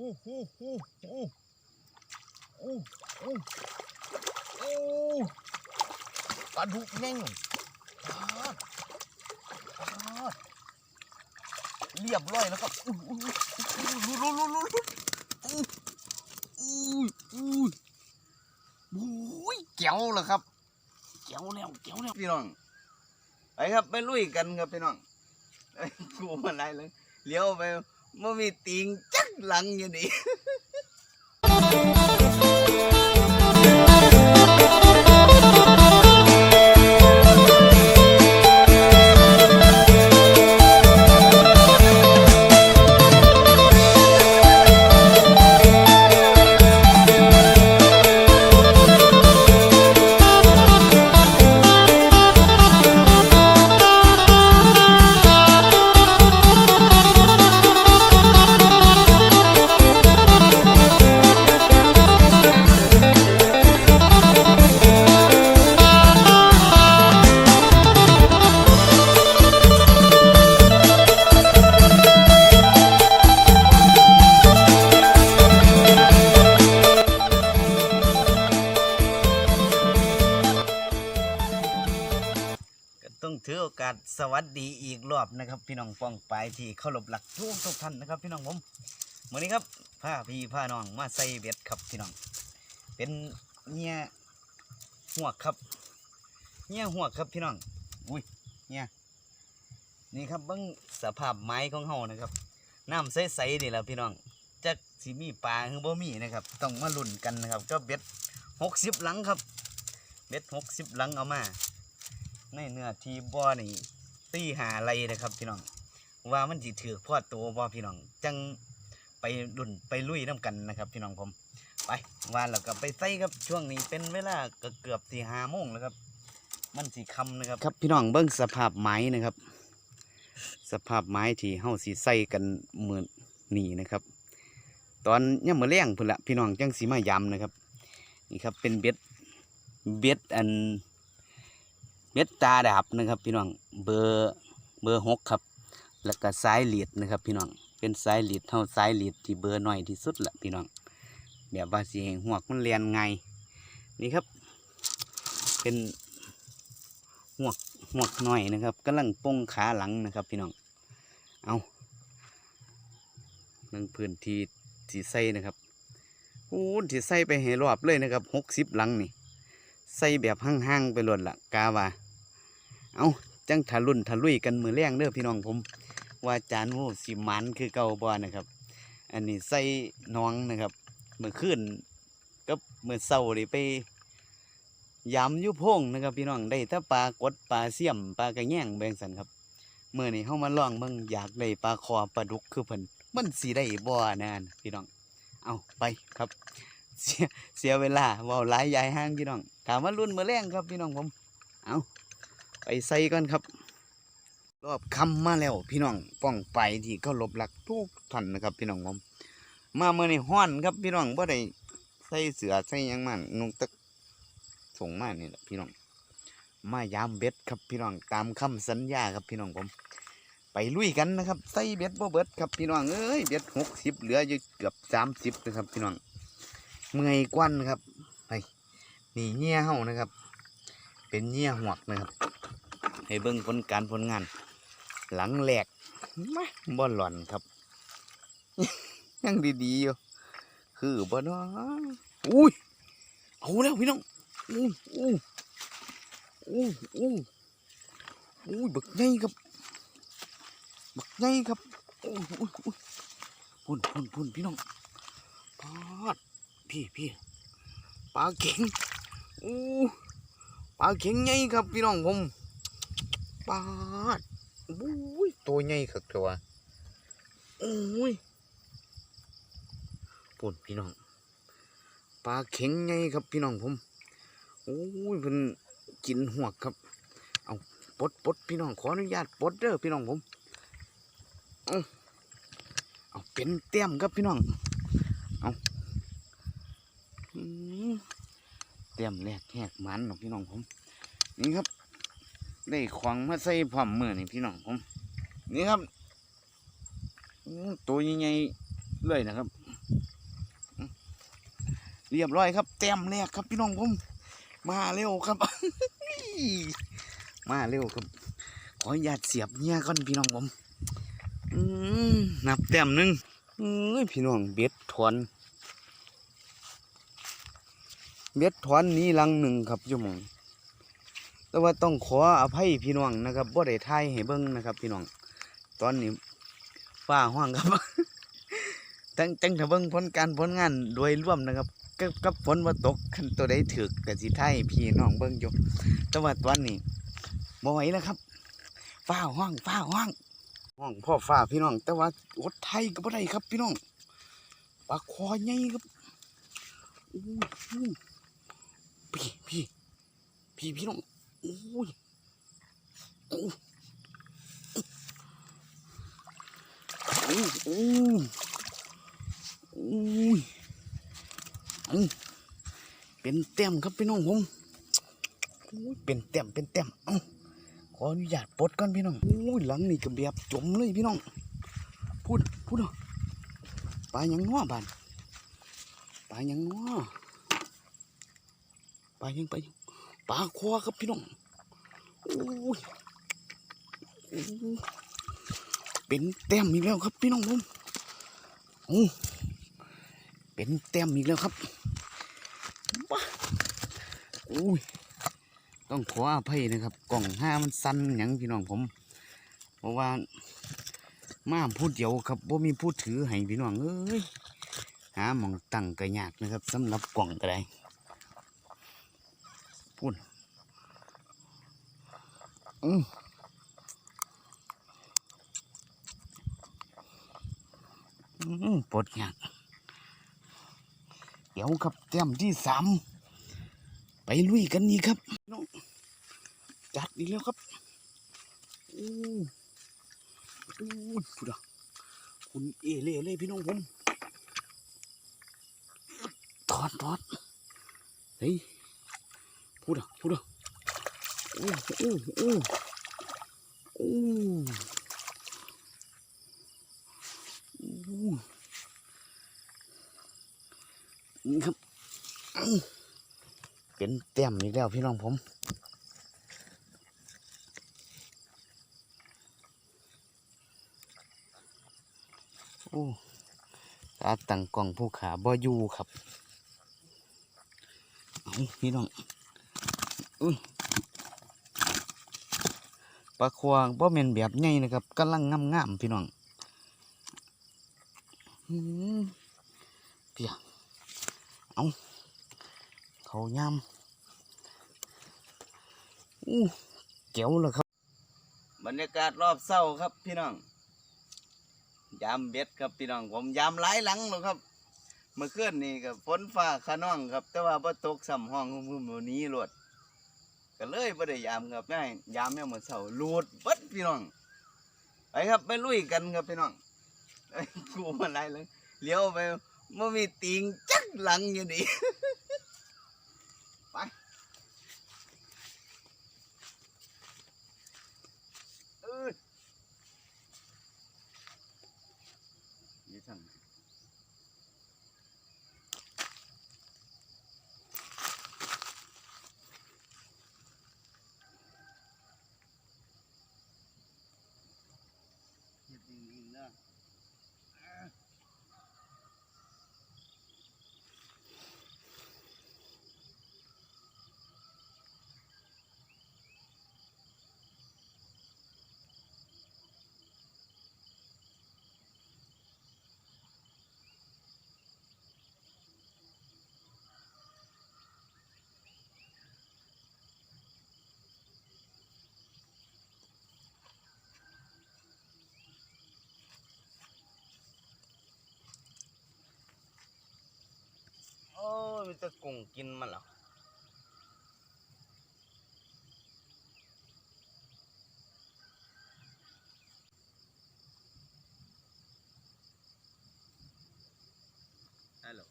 โอ้โหโอ้โหโอ้โหโอ้ปลาดุกแน่งปาดปาเรียบร้อยแล้วครับอู้อู้อู้ลุ้นลุ้นลุ้นลุ้อู้อู้อู้บุ้ยเจ๋วแล้วครับเจ๋วแล้วเจ๋วแล้วพี่น้องไปครับไปลุยกันครับพี่น้องไอ้กูมาไรเลยเลี้ยวไปมันมีติงจัก หลัง ถือโอกาสสวัสดีอีกรอบนะครับ พี่น้องป้องปายที่เคารพหลักทุกทุกท่านนะครับพี่น้องผมวันนี้ครับพาพี่พาน้องมาใส่เบ็ดครับพี่น้อง เป็นเนี่ยหัวครับเนี่ยหัวครับพี่น้องอุ้ยเนี่ยนี่ครับเบิ้งสภาพไม้ของเฮานะครับน้ำใสๆนี่แหละพี่น้องจักสิมีปลาหรือบ่มีนะครับ ต้องมาลุ้นกันนะครับก็เบ็ดหกสิบหลังครับ เบ็ดหกสิบหลังเอามา ในเนื้อที่บ่อนี่ตีหาอะไรนะครับพี่น้อง ว่ามันสิถือพ่อตัวบ่พี่น้อง จังไปดุนไปลุยน้ำกันนะครับพี่น้องผม ไปว่าแล้วก็ไปใส่ครับช่วงนี้เป็นเวลาก็เกือบสี่ห้าโมงแล้วครับ มันสีคำนะครับ ครับพี่น้องเบิ้งสภาพไม้นะครับ สภาพไม้ที่เฮาสีใส่กันเหมือนนี่นะครับ ตอนย่ำมือแรงพุ่นละพี่น้องจังสีมายำนะครับ นี่ครับเป็นเบ็ดเบ็ดอัน เม็ดตาดาบนะครับพี่น้องเบอร์เบอร์หกครับ แล้วก็สายหลีดนะครับพี่น้องเป็นสายหลีดเท่าสายหลีดที่เบอร์น้อยที่สุดละพี่น้องแบบว่าสีแหงหัวมันเรียนไงนี่ครับ เป็นหัวหัวกน้อยนะครับกำลังป้งขาหลังนะครับ พี่น้องเอานั่งพื้นที่ที่ใส่นะครับโอ้ที่ใส่ไปให้รอบเลยนะครับหกสิบหลังนี่ใส่แบบห่างๆไปหล่นละกาว่า เอาจังทะลุนทะลุยกันมือแรงเด้อพี่น้องผม ว่าจานโอ้สิมันคือเก่าบ่นะครับ อันนี้ใส่น้องนะครับเมื่อคืนก็เมื่อเศร้าเลยไปยำยุพงนะครับ พี่น้องได้ถ้าปลากดปลาเสี่ยมปลากระแง่งแบงสันครับเมื่อนี้เข้ามาลองเบิ่งอยากได้ปลาคอปลาดุกคือเพิ่นมันสีได้บ่นานพี่น้อง เอาไปครับ เสียเสียเวลาว่าหลายยายห้างพี่น้อง ถามว่ารุ่นมือแรงครับพี่น้องผม เอา ไปใส่กันครับ รอบคำมาแล้ว พี่น้องป้องไปที่เขาหลบหลักทุกท่านนะครับ พี่น้องผมมาเมื่อในห้อนครับ พี่น้องบ่ได้ใส่เสือใส่ยังมันนุงตะส่งมานี่แหละพี่น้อง มายามเบ็ดครับพี่น้องตามคำสัญญาครับพี่น้องผม ไปลุยกันนะครับใส่เบ็ดบ่เบิดครับพี่น้องเอ้ยเบ็ดหกสิบเหลืออยู่เกือบสามสิบนะครับ พี่น้องเมื่อยกวันครับไปนี่เงี้ยเฮานะครับ เป็นเงี้ยหวกนะครับ ให้เบิ่งผลการผลงาน หลังแหลกมาบ่หล่อนครับ ยังดีๆอยู่คือบ่เนาะอุ้ยเอาแล้วพี่น้องอู้อู้อู้อู้อู้บักใหญ่ครับบักใหญ่ครับอู้อู้อู้พุ่นพุ่นพุ่นพี่น้องปาดพี่พี่ปลาเข็งอู้ปลาเข็งใหญ่ครับพี่น้องผม ปลาดบุ้ยตัวใหญ่ครับตัวโอ้ยปุ่นพี่น้องปลาเข็งใหญ่ครับพี่น้องผมโอ้ยเพิ่นกินหัวกครับ เอาปลดปลดพี่น้องขออนุญาตปลดเด้อพี่น้องผมเอาเอาเป็นเต็มครับพี่น้องอืมเตรียมแลกแหกมันเนาะพี่น้องผมนี่ครับ ได้ขวางมาใส่พร้อมมือนี่พี่น้องผม นี่ครับตัวใหญ่ๆเลยนะครับ เรียบร้อยครับ แต้มแรกครับพี่น้องผม มาเร็วครับ มาเร็วครับ ขออนุญาตเสียบเงี้ยก่อนพี่น้องผมนับแต้มหนึ่งพี่น้องเบ็ดถอนเบ็ดถอนนี้ลังหนึ่งครับอยุ่มง แต่ว่าต้องขออภัยพี่น้องนะครับบ่ได้ทายให้เบิ่งนะครับ พี่น้อง ตอนนี้ฟ้าห้องครับตั้งจังถ้าเบิ่งผลการผลงานโดยร่วมนะครับกับกับฝนว่าตกคันตัวใดถึกก็สิทยพี่น้องเบิ่งอยู่แต่ว่าตอนนี้บ่ไหวแล้วครับฟ้าห้องฟ้าห้องห้องพ่อฟ้าพี่น้อง แต่ว่าอดไทยก็บ่ได้ครับ พี่น้องปลาคอใหญ่ครับพี่พี่พี่พี่น้อง อ้ยโอ้โอ้โอ้โอ้ยอันเป็นเต็มครับพี่น้องผมโอ้เป็นเต็มเป็นเต็มเอ้าขออนุญาตปลดก่อนพี่น้องโอ้ยหลังนี่ก็แบบจมเลยพี่น้องพูดพูดเอาปลายังนัวบานปลายังนัวปลายังไปยัง ปลาคอครับพี่น้องโอ้ยเป็นแต้มอีกแล้วครับพี่น้องผมโอ้เป็นแต้มอีกแล้วครับว้าโอ้ยต้องขออภัยนะครับ กล่องห้ามันสั้นหยังพี่น้องผม เพราะว่ามาพูดเดียวครับว่ามีผู้ถือให้พี่น้องเอ้ยหาหมองตั้งก็ยากนะครับสำหรับกล่องก็ได้ พูดอืมอืมปวดยากเดี๋ยวครับเต็มที่สามไปลุยกันนี่ครับน้องจัดอีกแล้วครับโอ้โอ้พูดอะคุณเอเล่เลยพี่น้องผม ถอดถอดเฮ้ย พูดอะพูดอะโอ้โอ้โอ้โอ้โอ้นี่ครับเป็นเต็มอีกแล้วพี่น้องผมโอ้ตาตั้งกล่องผู้ขาบ่อยู่ครับ เอาพี่น้อง อุ้ยปลาควางบ่แม่นแบบใหญ่นะครับกำลังงามๆพี่น้องอืมเปียเอาเขายำอู้เก๋วเลยครับ บรรยากาศรอบเศร้าครับพี่น้องยามเบ็ดครับพี่น้องผมยามหลายหลังแล้วครับเมื่อคืนนี่กับฝนฟ้าขนองครับ แต่ว่าบ่ตกซ้ำห้องหุ่มๆวันนี้รวด ก็เลยบ่ได้ยามครับง่ายามแม่เมื่อเช้าลูดเบิดพี่น้องไปครับไปลุยกันครับพี่น้องกูมาหลายหลังเลี้ยวไปบ่มีติงจักหลังอยู่นี่ ไปเอ้ย ยี่ทางไหนเฮ็ดนิ่งๆเด้อโอ้ย มีแต่กุ้งกินมันเหรอฮัลโหล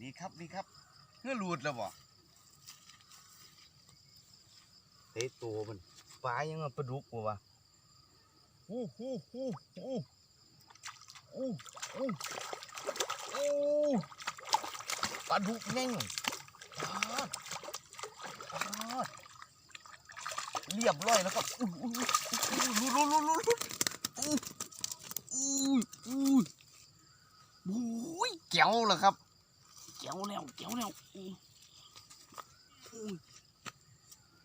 นี่ครับนี่ครับเพื่อหลุดแล้วบ่เตะตัวมันปลายังมาปลาดุกบ่วะฮู้ฮู้ฮู้ฮู้โโอ้โอ้โอ้ ปลาดุกแน่งปลาปลาเรียบร้อยแล้วครับอู้อู้อู้อู้ลุ้นลุ้อู้อู้อู้อู้โอ้ยวแล้วครับเจ๋วแล้วเจ๋วแล้วอู้อู้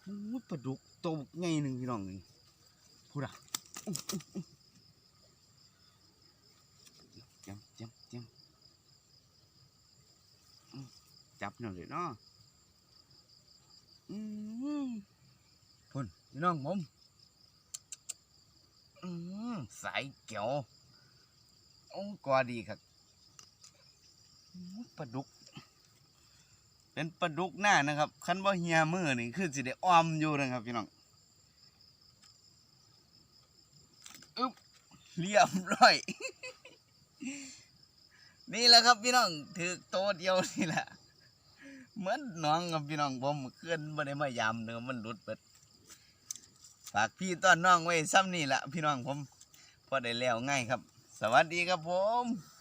โอ้ปลาดุกโตวไงหนึ่งพี่น้องนี่พูดอะจับจับจับอืม จับหน่อยเนาะอืมพุ่นพี่น้องผมอืมสายเกี่ยวโอ้กอดีครับปลาดุก เป็นปลาดุกหน้านะครับคันว่าเฮียมือนี่คือสิได้อ้อมอยู่นะครับพี่น้องอึ๊บเรียบร้อย นี่แหละครับพี่น้องถือโตเดียวนี่แหละ เหมือนน้องกับพี่น้องผมเคลื่อนไม่ได้มายามเนื้อมันหลุดเปิดฝากพี่ต้อนน้องไว้ซ้ำนี่แหละพี่น้องผมพอได้แล้วง่ายครับ สวัสดีครับผม